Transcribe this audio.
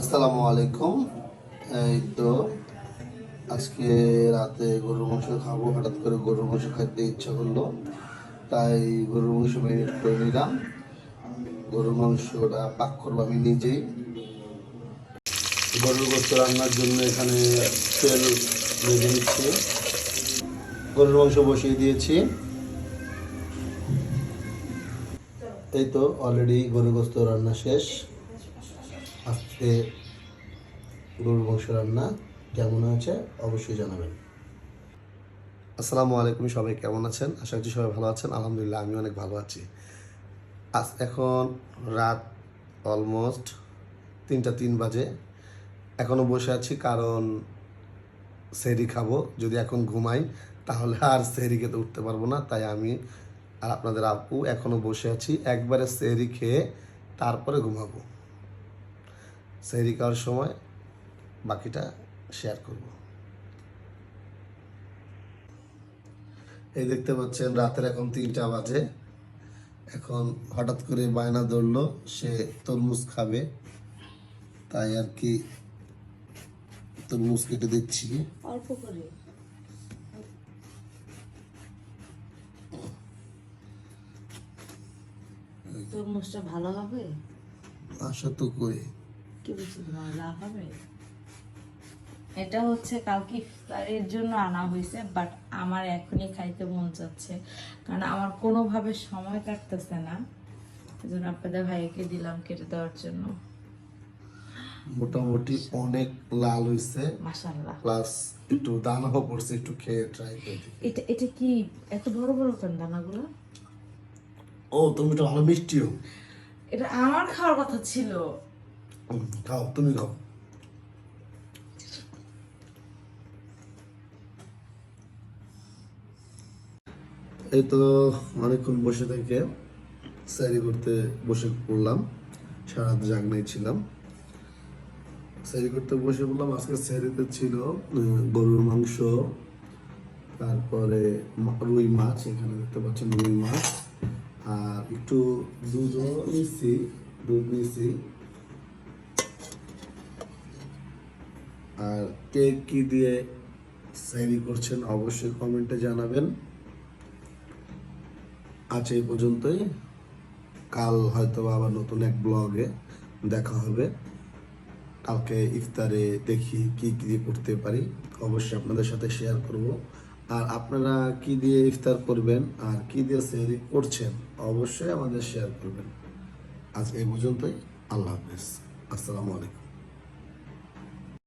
আসসালামু আলাইকুম। এই তো আজকে রাতে গরুর মাংস খাব। হঠাৎ করে গরুর মাংস খাইতে ইচ্ছা করল, তাই গরুর মাংস মেরিনেট করে নিলাম। গরুর মাংসটা পাক করব আমি নিজেই। গরুর গোস্ত রান্নার জন্য এখানে তেল ভেজে নিচ্ছি। গরুর মাংস বসিয়ে দিয়েছি। এই তো অলরেডি গরুর গোস্ত রান্না শেষ। আজকে গরুর মাংস রান্না কেমন হয়েছে অবশ্যই জানাবেন। আসসালামু আলাইকুম, সবাই কেমন আছেন? আশা করছি সবাই ভালো আছেন। আলহামদুলিল্লাহ, আমি অনেক ভালো আছি। আজ এখন রাত অলমোস্ট তিনটা তিন বাজে। এখনও বসে আছি, কারণ সেরি খাব। যদি এখন ঘুমাই, তাহলে আর সেরি খেতে উঠতে পারব না। তাই আমি আর আপনাদের আপু এখনও বসে আছি। একবারে সেরি খেয়ে তারপরে ঘুমাবো। সেহরি করার সময় বাকিটা শেয়ার করব। এই দেখতে পাচ্ছেন রাতের এখন তিনটা বাজে। এখন হঠাৎ করে বায়না ধরলো সে তরমুজ খাবে। তাই আর কি তরমুজ কেটে দিচ্ছি। অল্প করে। তরমুজটা ভালো হবে? আশা তো করি। কি বুঝছি লাভ হবে। এটা হচ্ছে কালকে ইফতারের জন্য আনা হয়েছে বাট আমার এখনই খাইতে মন চাচ্ছে। কারণ আমার কোনোভাবে সময় কাটতেছে না। এই জন্য আপনাদের ভাইকে দিলাম কেটে দেওয়ার জন্য। মোটামুটি অনেক লাল হয়েছে মাসাল্লাহ প্লাস একটু দানাও পড়ছে একটু খেয়ে ট্রাই করে এটা এটা কি এত বড় বড় কেন দানাগুলো? ও তুমি তো ভালো মিষ্টিও। এটা আমার খাওয়ার কথা ছিল। খাও তুমি খাও এই তো অনেকক্ষণ বসে থেকে স্যারি করতে বসে পড়লাম। সারা রাত জাগনাই ছিলাম। স্যারি করতে বসে পড়লাম। আজকে স্যারিতে ছিল গরুর মাংস, তারপরে রুই মাছ, এখানে দেখতে পাচ্ছেন রুই মাছ। আর একটু দুধও নিচ্ছি দুধ নিচ্ছি আর কে কি দিয়ে সাইরি করছেন অবশ্যই কমেন্টে জানাবেন। আজ এই পর্যন্তই। কাল হয়তো আবার নতুন এক ব্লগে দেখা হবে। কালকে ইফতারে দেখি কি কি দিয়ে করতে পারি। অবশ্যই আপনাদের সাথে শেয়ার করব। আর আপনারা কি দিয়ে ইফতার করবেন আর কি দিয়ে সেহরি করছেন অবশ্যই আমাদের শেয়ার করবেন। আজ এই পর্যন্তই। আল্লাহ হাফেজ। আসসালামু আলাইকুম।